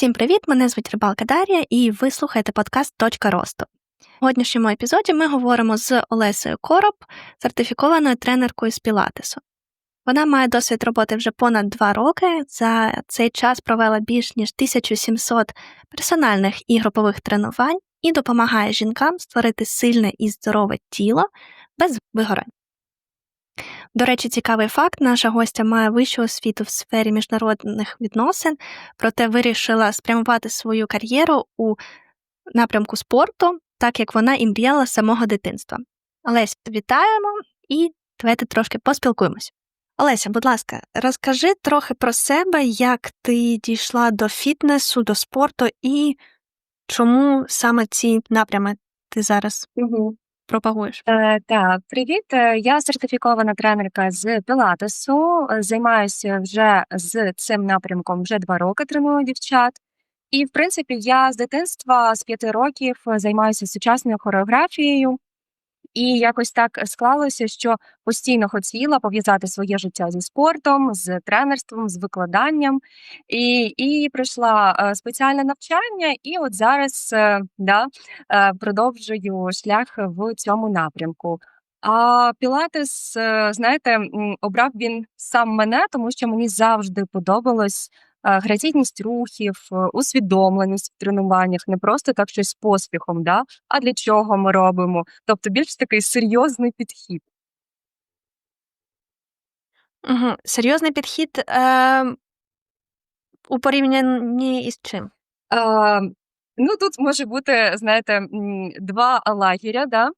Всім привіт! Мене звуть Рибалка Дар'я, і ви слухаєте подкаст Точка росту. В сьогоднішньому епізоді ми говоримо з Олесею Короб, сертифікованою тренеркою з Пілатесу. Вона має досвід роботи вже понад два роки. За цей час провела більш ніж 1700 персональних і групових тренувань і допомагає жінкам створити сильне і здорове тіло без вигорань. До речі, цікавий факт: наша гостя має вищу освіту в сфері міжнародних відносин, проте вирішила спрямувати свою кар'єру у напрямку спорту, так як вона і мріяла з самого дитинства. Олеся, вітаємо і давайте трошки поспілкуємось. Олеся, будь ласка, розкажи трохи про себе, як ти дійшла до фітнесу, до спорту і чому саме ці напрями ти зараз Угу. Пропагуєш? Е, так, привіт. Е, Я сертифікована тренерка з Пілатесу. Е, Займаюся вже з цим напрямком вже два роки треную дівчат. І, в принципі, я з дитинства з п'яти років займаюся сучасною хореографією. І якось так склалося, що постійно хотіла пов'язати своє життя зі спортом, з тренерством, з викладанням. І, і пройшла е, спеціальне навчання, і от зараз е, да, е, продовжую шлях в цьому напрямку. А Пілатес, е, знаєте, обрав він сам мене, тому що мені завжди подобалось е, рухів, усвідомленість в тренуваннях, не просто так щось з поспіхом, да? а для чого ми робимо. Тобто більш такий серйозний підхід. Угу. Серйозний підхід е, у порівнянні із чим? Е, ну тут може бути, знаєте, два лагеря, да?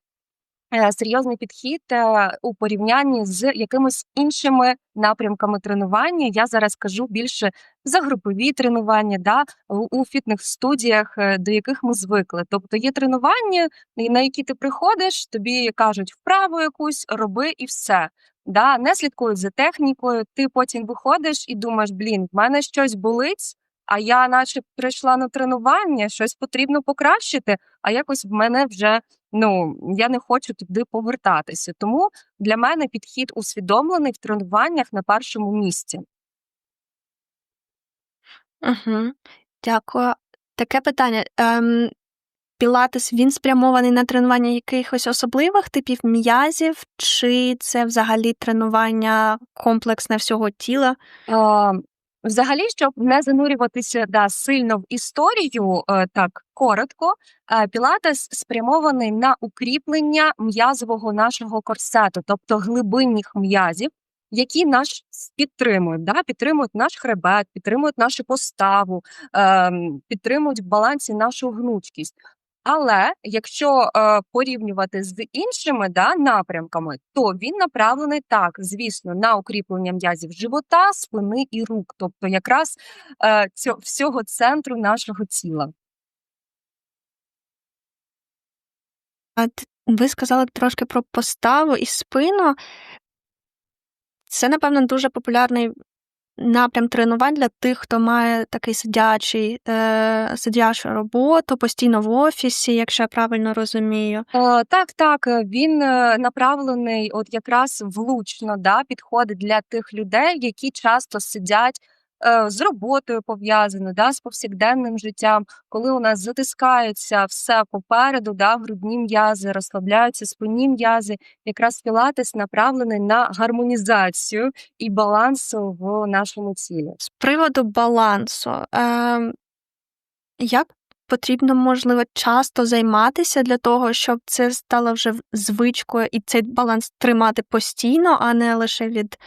Е, серйозний підхід е, у порівнянні з якимись іншими напрямками тренування. Я зараз кажу більше за групові тренування, да, у, у фітнес-студіях, е, до яких ми звикли. Тобто є тренування, на які ти приходиш, тобі кажуть вправу якусь, роби і все. Да, не слідкують за технікою. Ти потім виходиш і думаєш, блін, в мене щось болить. А я, наче, прийшла на тренування, щось потрібно покращити, а якось в мене вже ну я не хочу туди повертатися. Тому для мене підхід усвідомлений в тренуваннях на першому місці. Угу. Дякую. Таке питання. Ем, Пілатес він спрямований на тренування якихось особливих типів м'язів, чи це взагалі тренування комплексне всього тіла? Е, Взагалі, щоб не занурюватися да, сильно в історію, е, так коротко, е, пілатес спрямований на укріплення м'язового нашого корсету, тобто глибинних м'язів, які наш підтримують, да, підтримують наш хребет, підтримують нашу поставу, е, підтримують в балансі нашу гнучкість. Але якщо е, порівнювати з іншими да, напрямками, то він направлений так, звісно, на укріплення м'язів живота, спини і рук, тобто якраз е, цього, всього центру нашого тіла. А ви сказали трошки про поставу і спину. Це, напевно, дуже популярний напрям тренувань для тих, хто має такий сидячий, е, сидячу роботу, постійно в офісі, якщо я правильно розумію. Е, так, так, е, він е, направлений от якраз влучно, да, підходить для тих людей, які часто сидять з роботою пов'язано, да, з повсякденним життям, коли у нас затискається все попереду, да, грудні м'язи, розслабляються спинні м'язи. Якраз пілатес направлений на гармонізацію і балансу в нашому тілі. З приводу балансу, е, як потрібно, можливо, часто займатися для того, щоб це стало вже звичкою і цей баланс тримати постійно, а не лише від е,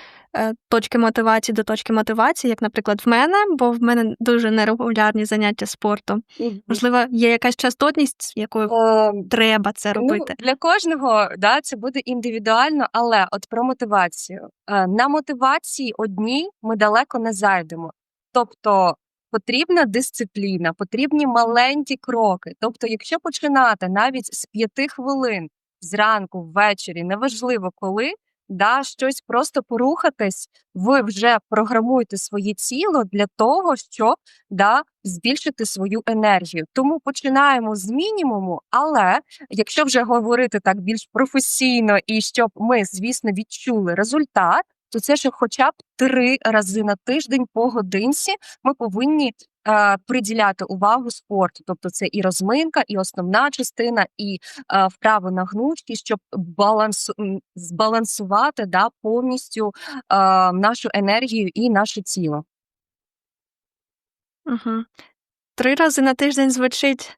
точки мотивації до точки мотивації, як, наприклад, в мене, бо в мене дуже нерегулярні заняття спортом. Можливо, є якась частотність, якою Е, треба це робити. Ну, для кожного да, це буде індивідуально, але от про мотивацію. Е, На мотивації одній ми далеко не зайдемо. Тобто потрібна дисципліна, потрібні маленькі кроки. Тобто, якщо починати навіть з п'яти хвилин зранку, ввечері, неважливо коли, да, щось просто порухатись, ви вже програмуєте своє тіло для того, щоб да, збільшити свою енергію. Тому починаємо з мінімуму, але якщо вже говорити так більш професійно і щоб ми, звісно, відчули результат, то це ще хоча б три рази на тиждень по годинці ми повинні приділяти увагу спорту. Тобто це і розминка, і основна частина, і е, вправи на гнучки, щоб балансу, збалансувати да, повністю е, нашу енергію і наше тіло. Угу. Три рази на тиждень звучить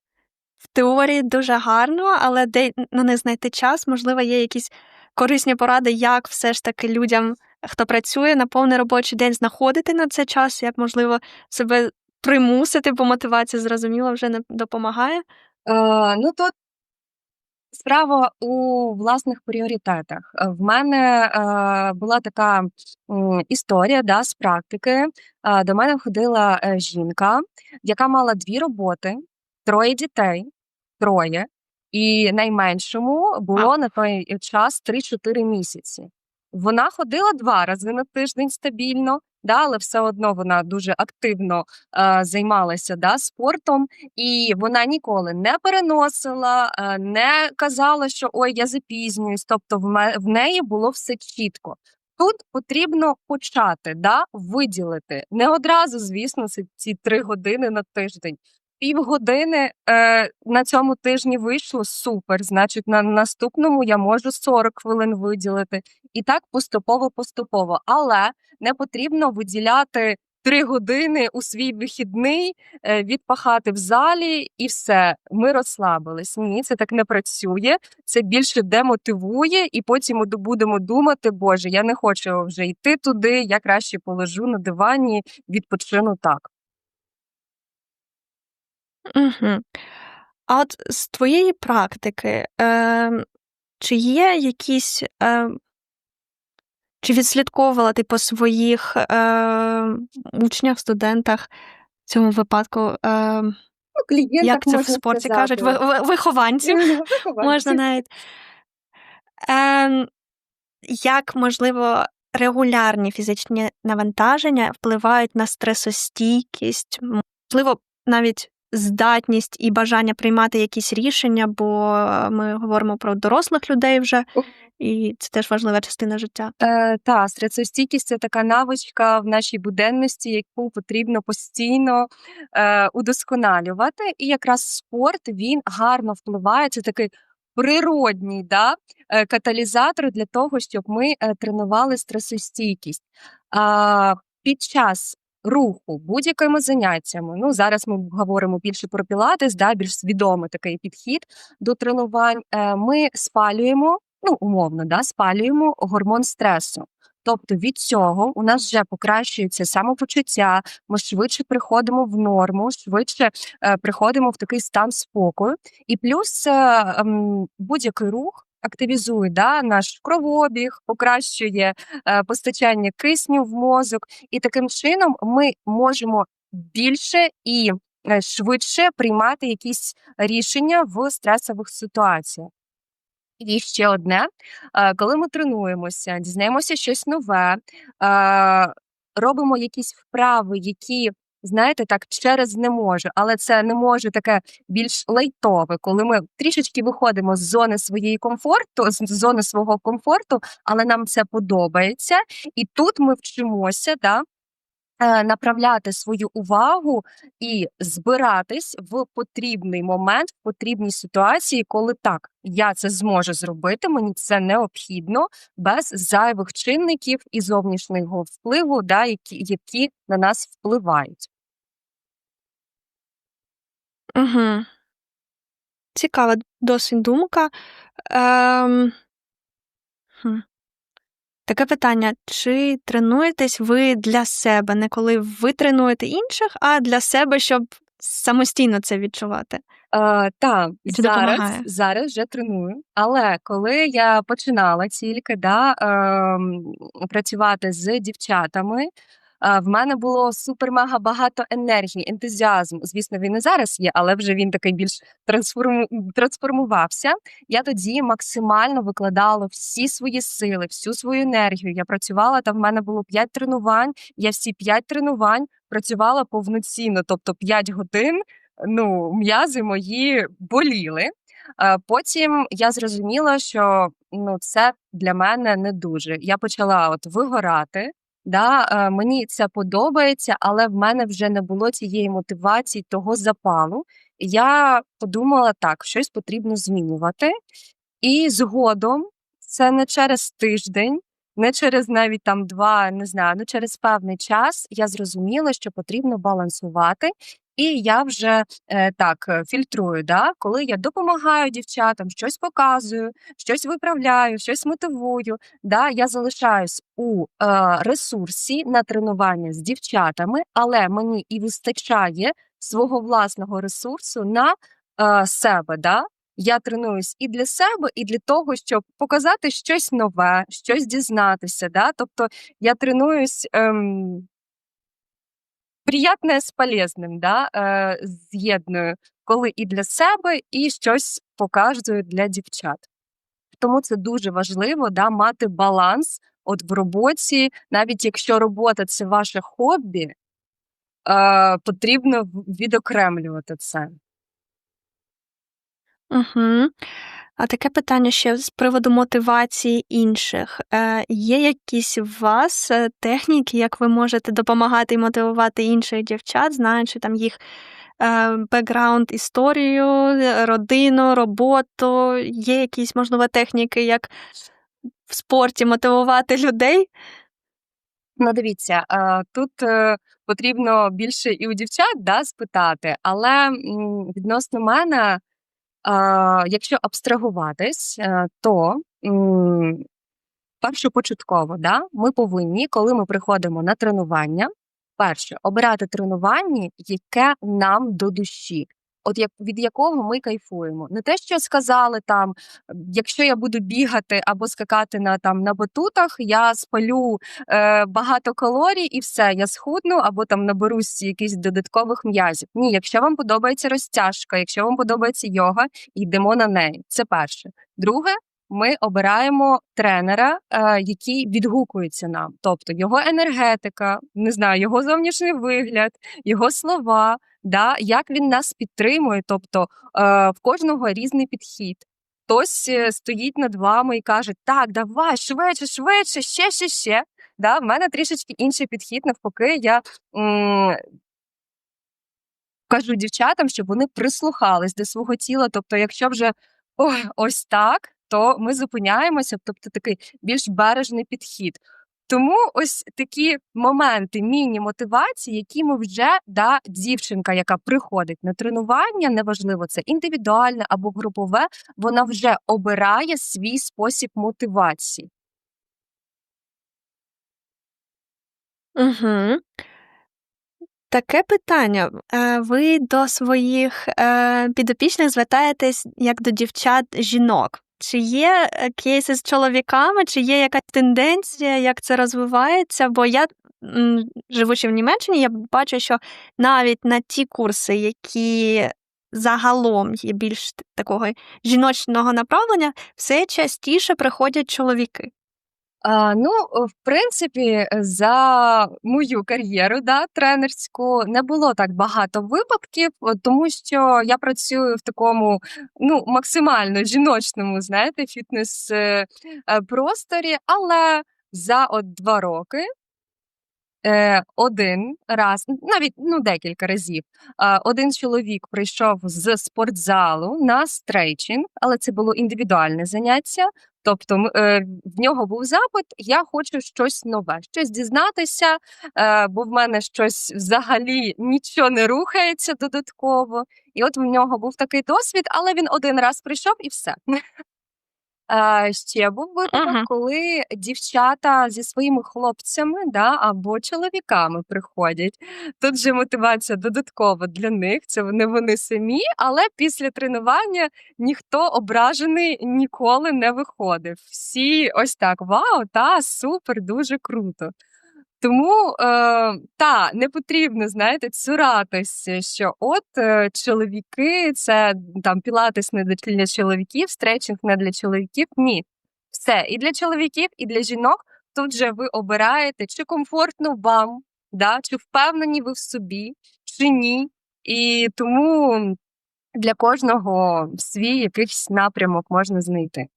в теорії дуже гарно, але де на них знайти час, можливо, є якісь корисні поради, як все ж таки людям, хто працює на повний робочий день, знаходити на це час, як можливо себе примусити, бо мотивація зрозуміло вже не допомагає. Е, ну тут справа у власних пріоритетах. Е, В мене е, була така м, історія да, з практики. Е, до мене ходила е, жінка, яка мала дві роботи, троє дітей, троє, і найменшому було на той час 3-4 місяці. Вона ходила два рази на тиждень стабільно, да, але все одно вона дуже активно е, займалася да, спортом, і вона ніколи не переносила, е, не казала, що ой, я запізнююсь. Тобто, в, в неї було все чітко. Тут потрібно почати, да, виділити не одразу, звісно, ці три години на тиждень. Півгодини е, на цьому тижні вийшло супер. Значить, на наступному я можу 40 хвилин виділити. І так поступово-поступово. Але не потрібно виділяти три години у свій вихідний, е, відпахати в залі і все. Ми розслабились. Ні, це так не працює. Це більше демотивує, і потім будемо думати, Боже, я не хочу вже йти туди, я краще полежу на дивані, відпочину так. Угу. А от з твоєї практики, е, чи є якісь, е, чи відслідковувала ти по своїх е, учнях, студентах в цьому випадку, е, Ну, клієнтах як це в можна спорті кажуть, ви, сказати. ви- вихованців, можна навіть. Е, як, можливо, регулярні фізичні навантаження впливають на стресостійкість, можливо, навіть здатність і бажання приймати якісь рішення, бо ми говоримо про дорослих людей вже, і це теж важлива частина життя. Е, та, стресостійкість це така навичка в нашій буденності, яку потрібно постійно е, удосконалювати. І якраз спорт він гарно впливає. Це такий природній да, е, каталізатор для того, щоб ми е, тренували стресостійкість. А, під час руху будь-якими заняттями, ну зараз ми говоримо більше про пілатес, да, більш свідомий такий підхід до тренувань. Е, ми спалюємо ну, умовно, да, спалюємо гормон стресу. Тобто від цього у нас вже покращується самопочуття, ми швидше приходимо в норму, швидше е, приходимо в такий стан спокою. І плюс е, ем, будь-який рух активізує да, наш кровообіг, покращує е, постачання кисню в мозок, і таким чином ми можемо більше і е, швидше приймати якісь рішення в стресових ситуаціях. І ще одне, е, коли ми тренуємося, дізнаємося щось нове, е, робимо якісь вправи, які, знаєте, так через не можу, але це не може таке більш лайтове, коли ми трішечки виходимо з зони своєї комфорту, з зони свого комфорту, але нам це подобається. І тут ми вчимося, да, е, направляти свою увагу і збиратись в потрібний момент, в потрібній ситуації, коли так, я це зможу зробити, мені це необхідно без зайвих чинників і зовнішнього впливу, да, які, які на нас впливають. Угу. Цікава досить думка. Ем... хм. Таке питання: чи тренуєтесь ви для себе, не коли ви тренуєте інших, а для себе, щоб самостійно це відчувати? Е, та І це зараз, допомагає? зараз вже треную. Але коли я починала тільки да, ем, працювати з дівчатами, е, в мене було супер-мега багато енергії, ентузіазму. Звісно, він і зараз є, але вже він такий більш трансформу... трансформувався. Я тоді максимально викладала всі свої сили, всю свою енергію. Я працювала там. В мене було 5 тренувань. Я всі 5 тренувань працювала повноцінно, тобто 5 годин. Ну, м'язи мої боліли. Потім я зрозуміла, що ну це для мене не дуже. Я почала от вигорати. Да, е, мені це подобається, але в мене вже не було цієї мотивації, того запалу. Я подумала, так, щось потрібно змінювати. І згодом, це не через тиждень, не через навіть там два, не знаю, ну через певний час я зрозуміла, що потрібно балансувати. І я вже е, так е, фільтрую, да? коли я допомагаю дівчатам, щось показую, щось виправляю, щось мотивую. Да? Я залишаюсь у е, ресурсі на тренування з дівчатами, але мені і вистачає свого власного ресурсу на е, себе. Да? Я тренуюсь і для себе, і для того, щоб показати щось нове, щось дізнатися. Да? Тобто я тренуюсь. Ем, приятне з полезним, да, е, з'єдную, коли і для себе, і щось показую для дівчат. Тому це дуже важливо да, мати баланс от в роботі, навіть якщо робота це ваше хобі, е, потрібно відокремлювати це. Угу. А таке питання ще з приводу мотивації інших. Е, Є якісь у вас е, техніки, як ви можете допомагати і мотивувати інших дівчат, знаючи там їх е, бекграунд, історію, родину, роботу? Є якісь, можливо, техніки, як в спорті мотивувати людей? Ну, дивіться, е, тут потрібно більше і у дівчат да, спитати, але відносно мене якщо абстрагуватись, е, то першопочатково да, ми повинні, коли ми приходимо на тренування, перше обирати тренування, яке нам до душі от як від якого ми кайфуємо. Не те, що сказали там, якщо я буду бігати або скакати на там на батутах, я спалю е, багато калорій і все, я схудну або там наберусь якихось додаткових м'язів. Ні, якщо вам подобається розтяжка, якщо вам подобається йога, йдемо на неї. Це перше. Друге. Ми обираємо тренера, е, який відгукується нам, тобто його енергетика, не знаю, його зовнішній вигляд, його слова, да, як він нас підтримує. Тобто е, в кожного різний підхід. Хтось е, стоїть над вами і каже, так, давай, швидше, швидше, ще, ще, ще. Да, В мене трішечки інший підхід, навпаки, я м- кажу дівчатам, щоб вони прислухались до свого тіла. Тобто, якщо вже ой, ось так, то ми зупиняємося, тобто такий більш бережний підхід. Тому ось такі моменти міні-мотивації, які ми вже да, дівчинка, яка приходить на тренування, неважливо це індивідуальне або групове, вона вже обирає свій спосіб мотивації. Угу. Таке питання. Е, ви до своїх е, підопічних звертаєтесь як до дівчат жінок. Чи є е, кейси з чоловіками, чи є якась тенденція, як це розвивається? Бо я, живучи в Німеччині, я бачу, що навіть на ті курси, які загалом є більш такого жіночного направлення, все частіше приходять чоловіки. А, Ну, в принципі, за мою кар'єру да, тренерську не було так багато випадків, тому що я працюю в такому ну, максимально жіночному, знаєте, фітнес-просторі, е, але за от два роки Е, один раз, навіть ну декілька разів, один чоловік прийшов з спортзалу на стрейчинг, але це було індивідуальне заняття. Тобто е, в нього був запит: я хочу щось нове, щось дізнатися, е, бо в мене щось взагалі нічого не рухається додатково. І от в нього був такий досвід, але він один раз прийшов і все. Ще був випадок, Ага. коли дівчата зі своїми хлопцями, да, або чоловіками приходять. Тут же мотивація додаткова для них, це не вони самі, але після тренування ніхто ображений ніколи не виходив. Всі ось так: вау, та супер, дуже круто. Тому е, та не потрібно, знаєте, цуратися, що от е, чоловіки, це там пілатес не для чоловіків, стретчинг не для чоловіків. Ні, все і для чоловіків, і для жінок. Тут же ви обираєте, чи комфортно вам, да, чи впевнені ви в собі, чи ні. І тому для кожного свій якийсь напрямок можна знайти.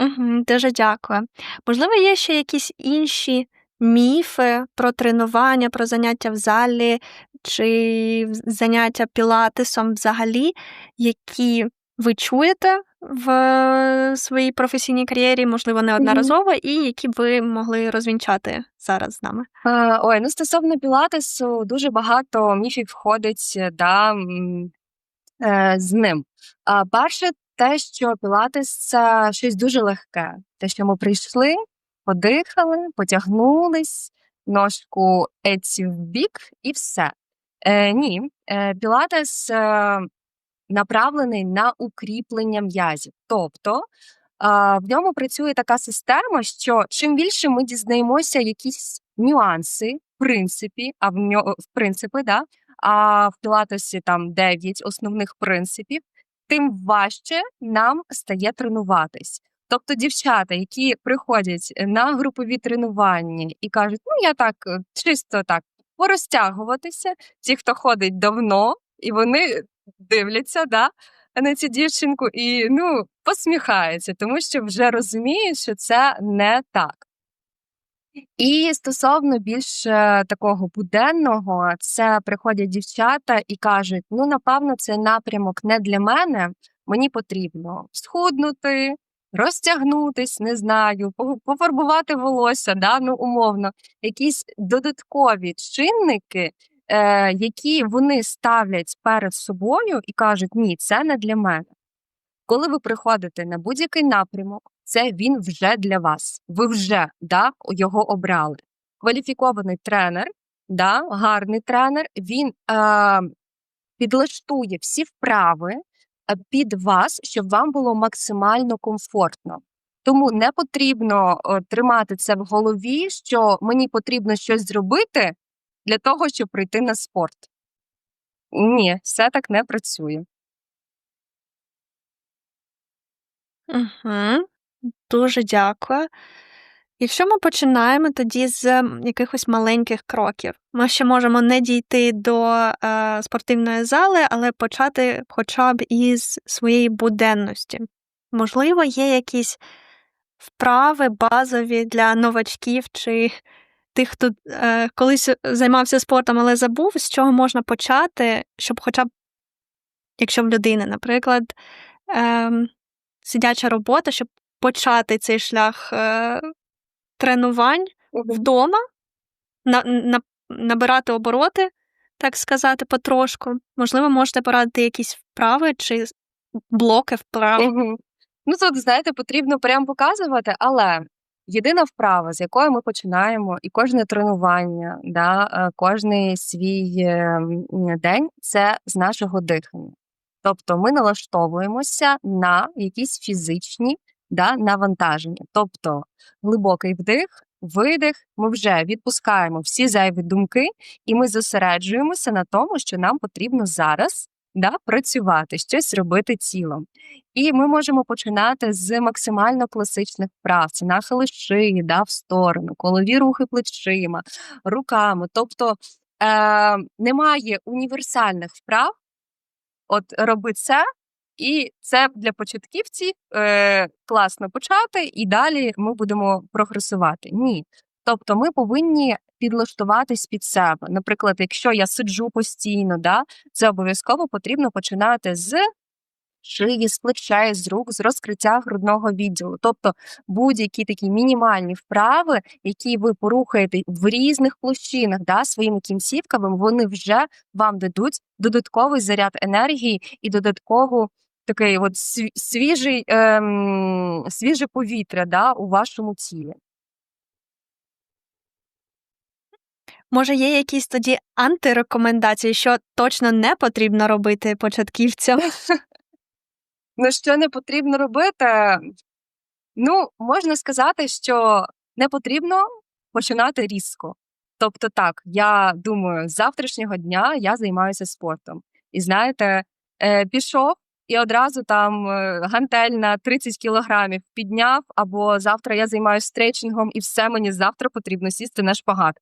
Мгм, дуже дякую. Можливо, є ще якісь інші міфи про тренування, про заняття в залі чи в заняття пілатесом взагалі, які ви чуєте в своїй професійній кар'єрі, можливо, Мгм. неодноразово, і які б ви могли розвінчати зараз з нами? Е, ой, ну стосовно пілатесу, дуже багато міфів входить, е, да, м, е, з ним. А, перше, те, що пілатес це щось дуже легке. Те, що ми прийшли, подихали, потягнулись, ножку еці в бік і все. Е, ні, е, пілатес е, направлений на укріплення м'язів. Тобто а, в ньому працює така система, що чим більше ми дізнаємося якісь нюанси, в принципі, а в ньо, в принципи, да, а в пілатесі там 9 основних принципів, тим важче нам стає тренуватись. Тобто дівчата, які приходять на групові тренування і кажуть, ну я так е, чисто так порозтягуватися, ті, хто ходить давно, і вони дивляться, да, на цю дівчинку і ну, посміхаються, тому що вже розуміють, що це не так. І стосовно більш е, такого буденного, це приходять дівчата і кажуть: ну, напевно, цей напрямок не для мене. Мені потрібно схуднути, розтягнутись, не знаю, пофарбувати волосся, да, ну, умовно, якісь додаткові чинники, е, які вони ставлять перед собою і кажуть: ні, це не для мене. Коли ви приходите на будь-який напрямок, це він вже для вас. Ви вже да, його обрали. Кваліфікований тренер, да, гарний тренер, він е, підлаштує всі вправи е, під вас, щоб вам було максимально комфортно. Тому не потрібно е, тримати це в голові, що мені потрібно щось зробити для того, щоб прийти на спорт. Ні, все так не працює. Угу. Дуже дякую. Якщо ми починаємо тоді з якихось маленьких кроків, ми ще можемо не дійти до е, спортивної зали, але почати хоча б із своєї буденності. Можливо, є якісь вправи базові для новачків чи тих, хто е, колись займався спортом, але забув, з чого можна почати, щоб хоча б, якщо в людини, наприклад, ем, сидяча робота, щоб почати цей шлях е, тренувань вдома, на, на, набирати обороти, так сказати, потрошку. Можливо, можете порадити якісь вправи чи блоки вправ. Мгм. Ну, тут, знаєте, потрібно прям показувати, але єдина вправа, з якої ми починаємо, і кожне тренування, да, е, кожний свій е, день це з нашого дихання. Тобто ми налаштовуємося на якісь фізичні да, навантаження. Тобто глибокий вдих, видих, ми вже відпускаємо всі зайві думки, і ми зосереджуємося на тому, що нам потрібно зараз да, працювати, щось робити тілом. І ми можемо починати з максимально класичних вправ. Це нахили шиї да, в сторону, колові рухи плечима, руками. Тобто е, немає універсальних вправ. От роби це, і це для початківців е, класно почати, і далі ми будемо прогресувати. Ні. Тобто ми повинні підлаштуватись під себе. Наприклад, якщо я сиджу постійно, да, це обов'язково потрібно починати з шиї, з плечей, з рук, з розкриття грудного відділу. Тобто будь-які такі мінімальні вправи, які ви порухаєте в різних площинах да, своїми кінцівками, вони вже вам дадуть додатковий заряд енергії і додаткову такий от свіжий, ем, свіже повітря да, у вашому тілі. Може, є якісь тоді антирекомендації, що точно не потрібно робити початківцям? Ну, що не потрібно робити? Ну, можна сказати, що не потрібно починати різко. Тобто, так, я думаю, з завтрашнього дня я займаюся спортом. І знаєте, е, пішов і одразу там е, гантель на 30 кілограмів підняв, або завтра я займаюся стречингом, і все мені завтра потрібно сісти на шпагат.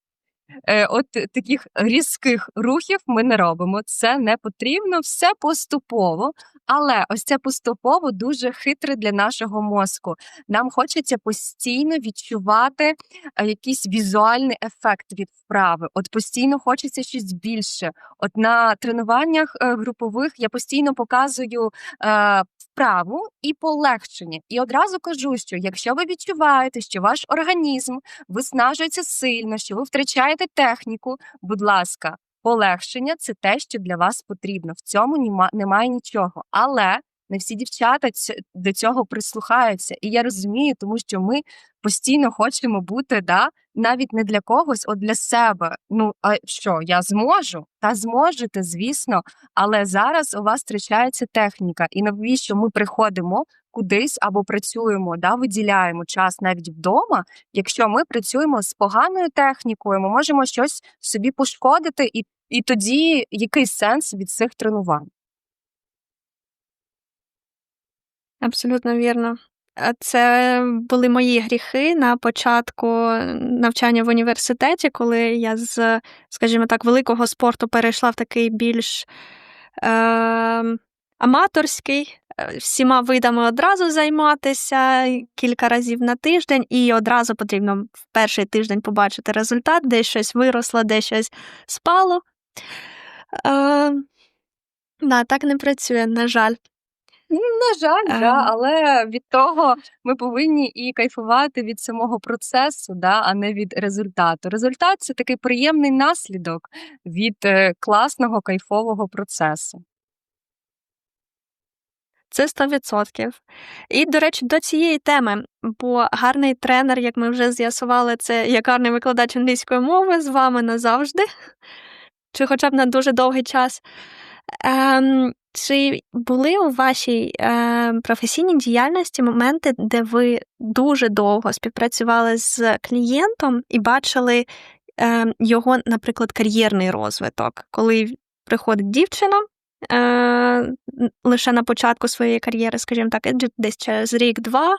Е, от таких різких рухів ми не робимо. Це не потрібно, все поступово. Але ось це поступово дуже хитре для нашого мозку. Нам хочеться постійно відчувати е, якийсь візуальний ефект від вправи. От постійно хочеться щось більше. От на тренуваннях е, групових я постійно показую вправу і полегшення. І одразу кажу, що якщо ви відчуваєте, що ваш організм виснажується сильно, що ви втрачаєте техніку, будь ласка, полегшення це те, що для вас потрібно. В цьому немає нічого. Але не всі дівчата до цього прислухаються. І я розумію, тому що ми постійно хочемо бути да, навіть не для когось, а для себе. Ну, а що, я зможу? Та зможете, звісно, але зараз у вас втрачається техніка. І навіщо ми приходимо кудись або працюємо, да, виділяємо час навіть вдома, якщо ми працюємо з поганою технікою, ми можемо щось собі пошкодити, і, і тоді який сенс від цих тренувань? Абсолютно вірно. Е, Це були мої гріхи на початку навчання в університеті, коли я з, скажімо так, великого спорту перейшла в такий більш е, аматорський, всіма видами одразу займатися кілька разів на тиждень, і одразу потрібно в перший тиждень побачити результат, де щось виросло, де щось спало. Е, да, так не працює, на жаль. На жаль, да, Ем. але від того ми повинні і кайфувати від самого процесу, да, а не від результату. Результат це такий приємний наслідок від е, класного кайфового процесу. Це 100%. І, до речі, до цієї теми, бо гарний тренер, як ми вже з'ясували, це як гарний викладач англійської мови з вами назавжди, чи хоча б на дуже довгий час. Ем, чи були у вашій е, професійній діяльності моменти, де ви дуже довго співпрацювали з клієнтом і бачили е, його, наприклад, кар'єрний розвиток, коли приходить дівчина е, лише на початку своєї кар'єри, скажімо так, десь- через рік-два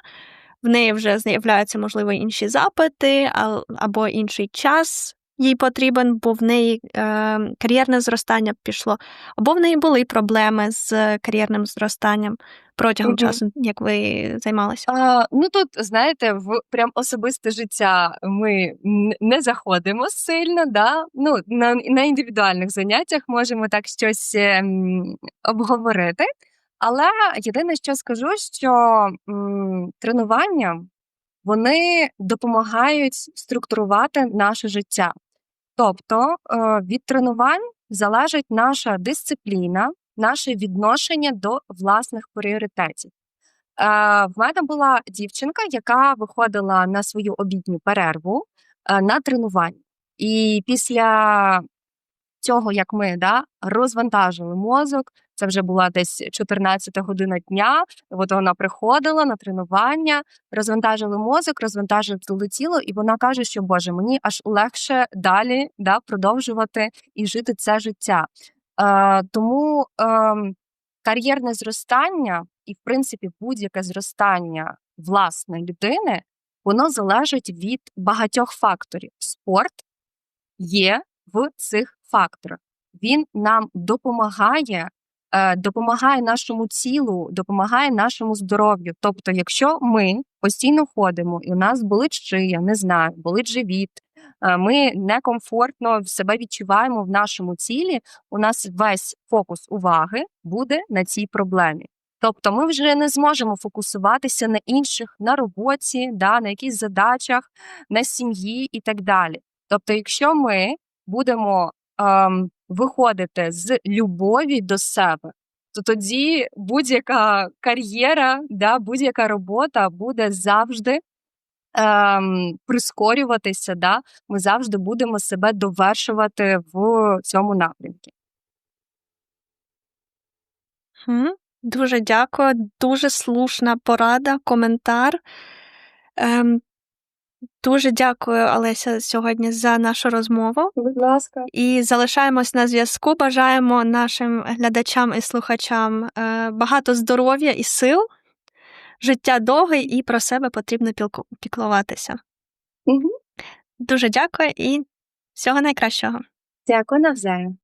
в неї вже з'являються, можливо, інші запити або інший час їй потрібен, бо в неї е, кар'єрне зростання пішло, або в неї були проблеми з кар'єрним зростанням протягом Мгм. часу, як ви займалися. А, ну тут, знаєте, в прям особисте життя ми не заходимо сильно, да? ну, на, на індивідуальних заняттях можемо так щось ем, обговорити. Але єдине, що скажу, що м, тренування вони допомагають структурувати наше життя. Тобто е, від тренувань залежить наша дисципліна, наше відношення до власних пріоритетів. Е, в мене була дівчинка, яка виходила на свою обідню перерву е, на тренування. І після цього, як ми да, розвантажили мозок, це вже була десь 14 година дня. От вона приходила на тренування, розвантажили мозок, розвантажили тіло, і вона каже, що Боже, мені аж легше далі да, продовжувати і жити це життя. Е, тому ем, кар'єрне зростання і, в принципі, будь-яке зростання власної людини, воно залежить від багатьох факторів. Спорт є в цих факторах. Він нам допомагає, е, допомагає нашому тілу, допомагає нашому здоров'ю. Тобто, якщо ми постійно ходимо, і у нас болить шия, не знаю, болить живіт, е, ми некомфортно себе відчуваємо в нашому тілі, у нас весь фокус уваги буде на цій проблемі. Тобто ми вже не зможемо фокусуватися на інших, на роботі, да, на якихось задачах, на сім'ї і так далі. Тобто, якщо ми будемо виходити з любові до себе, то тоді будь-яка кар'єра, да, будь-яка робота буде завжди ем, прискорюватися. Да? Ми завжди будемо себе довершувати в цьому напрямку. Дуже дякую, дуже слушна порада, коментар. Ем, дуже дякую, Олеся, сьогодні за нашу розмову. Будь ласка. І залишаємось на зв'язку. Бажаємо нашим глядачам і слухачам е, багато здоров'я і сил, життя довге, і про себе потрібно піклуватися. Угу. Дуже дякую і Всього найкращого. Дякую навзаєм.